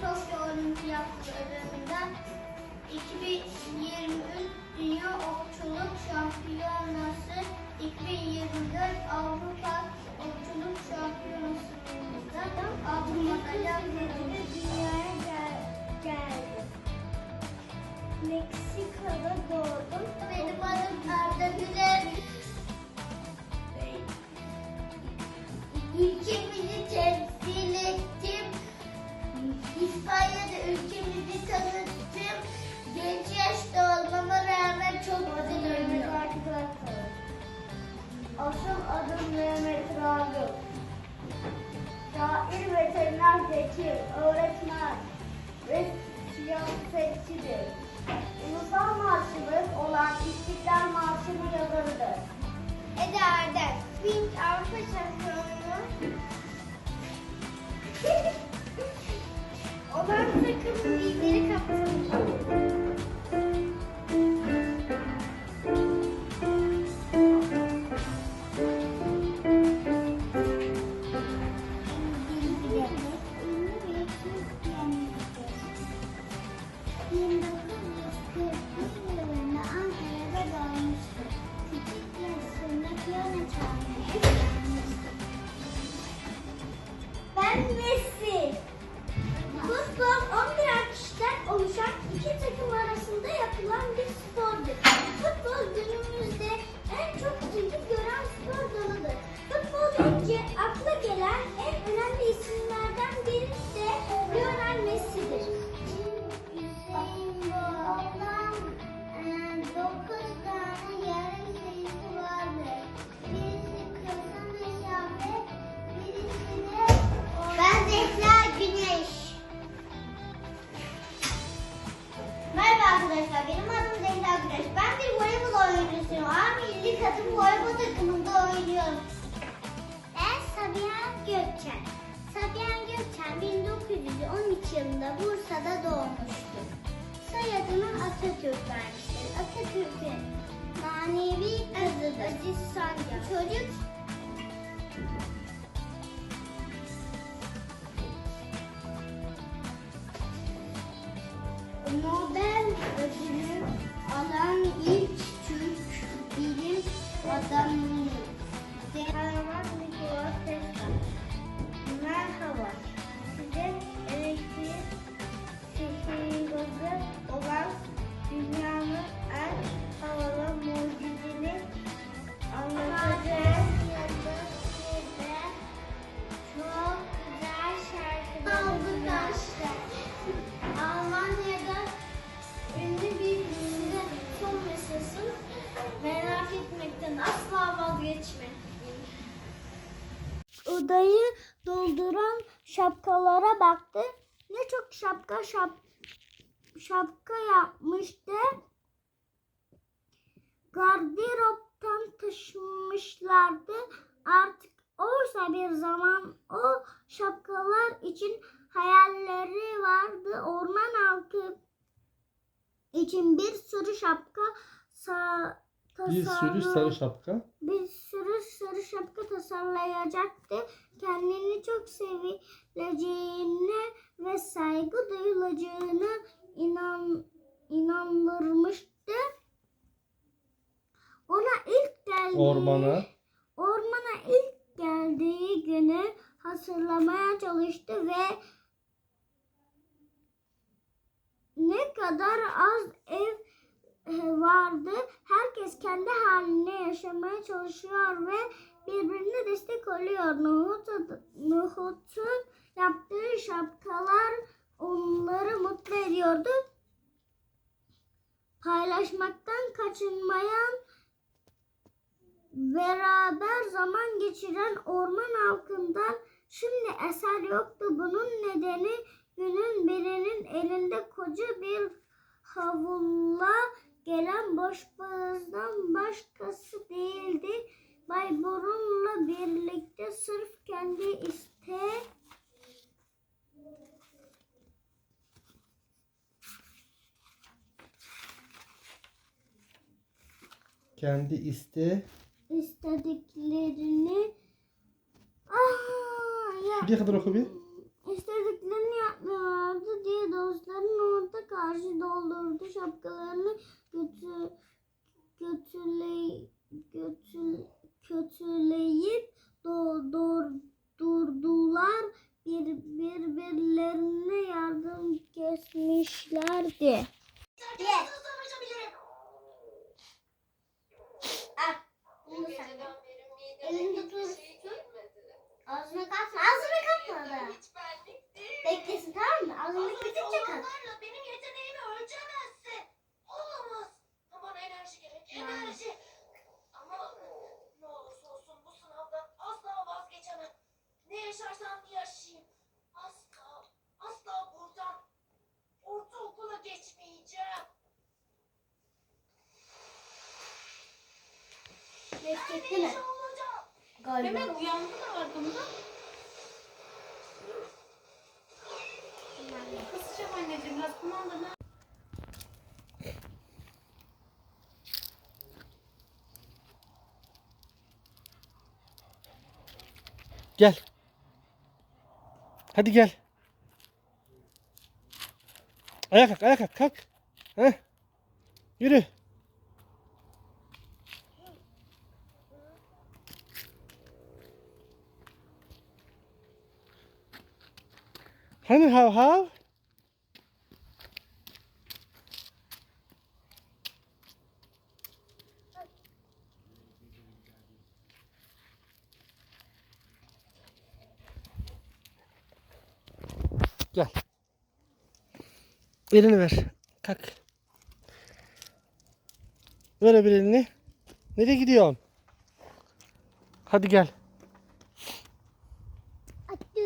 Tokyo Olimpiyatlarında 2023 Dünya Okçuluk Şampiyonası 2024 Avrupa Okçuluk Şampiyonası'nda altın madalya kazandı. Messi. Futbol 11 kişiden oluşan iki takım arasında yapılan bir arkadaşlar, benim adım Zehra Güneş. Ben bir voleybol oyuncusuyum. A milli kadın voleybol takımında oynuyorum. Ben Sabiha Gökçen. Sabiha Gökçen 1913 yılında Bursa'da doğmuştur. Soyadını Atatürk vermiştir. Atatürk'ün manevi kızıdır. Aziz Sancar. Çocuk Nobel ödülü alan ilk odayı dolduran şapkalara baktı. Ne çok şapka şap, şapka yapmıştı. Gardıroptan taşımışlardı. Artık oysa bir zaman o şapkalar için hayalleri vardı. Orman halkı için bir sürü şapka sa- Bir sürü sarı şapka. bir sürü sarı şapka tasarlayacaktı. Kendini çok sevileceğine ve saygı duyulacağına inan, inandırmıştı. Ona ilk geldiği Ormana. ormana ilk geldiği günü hatırlamaya çalıştı ve ne kadar az ev e, vardı. Herkes kendi halinde yaşamaya çalışıyor ve birbirine destek oluyor. Nuhut, Nuhut'un yaptığı şapkalar onları mutlu ediyordu. Paylaşmaktan kaçınmayan, beraber zaman geçiren orman halkından şimdi eser yoktu. Bunun nedeni günün birinin elinde koca bir havulla gelen boşboğazdan başkası değildi. Bay Burun'la birlikte sırf kendi iste Kendi iste. istediklerini ah, ya, Bir kadar oku bir. istediklerini yapmıyorlardı. dostların orada karşı doldurdu şapkalarını götürley, götür, kötüleyip do, dor, durdular. Bir, birbirlerine yardım kesmişlerdi. Bekletti mi? Ne olacak? Galiba. Hemen uyandı mı arkamda? Kısacağım anneciğim biraz kumandanı. Gel. Hadi gel. Ayağa kalk, ayağa kalk, kalk. Heh. Yürü. Hani hav hav? Gel. Elini ver. Kalk. Ver öbür elini. Nereye gidiyorsun? Hadi gel. Attı.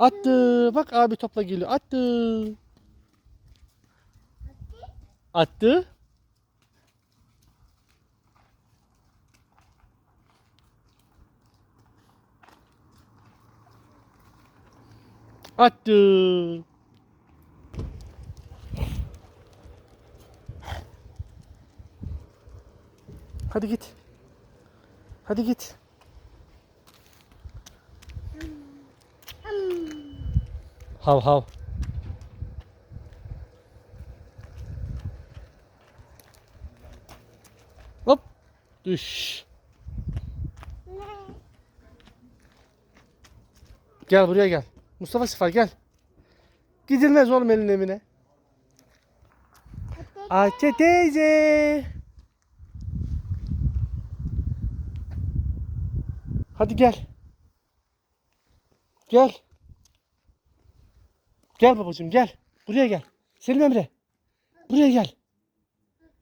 Attı. Bak abi topla geliyor. Attı. Attı. Attı. Hadi git. Hadi git. Hav hav. Hop. Düş. Gel buraya gel. Mustafa Sıfar gel. Gidilmez oğlum elin evine. Ayça teyze. Hadi gel. Gel. Gel babacığım gel. Buraya gel. Selim Emre. Buraya gel.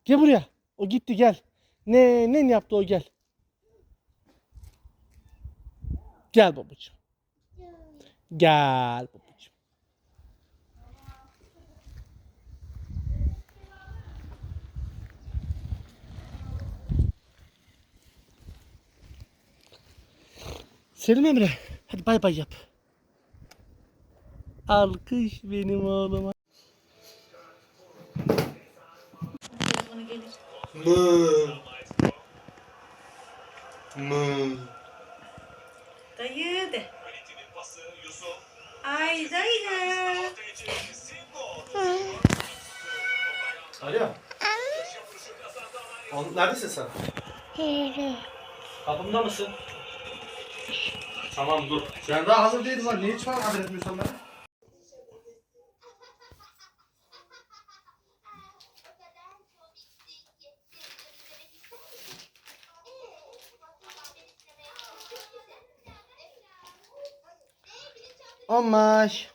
Gel buraya. O gitti gel. Ne ne yaptı o gel. Gel babacığım. Gel babacığım. Selim Emre. Hadi bay bay yap. Alkış benim oğluma. Mı. Mı. Dayı de. Ay dayı. Alo. Oğlum neredesin sen? Kapımda mısın? Tamam dur. Ben daha hazır değilim lan. Niye hiç bana haber etmiyorsun bana? Olmaz.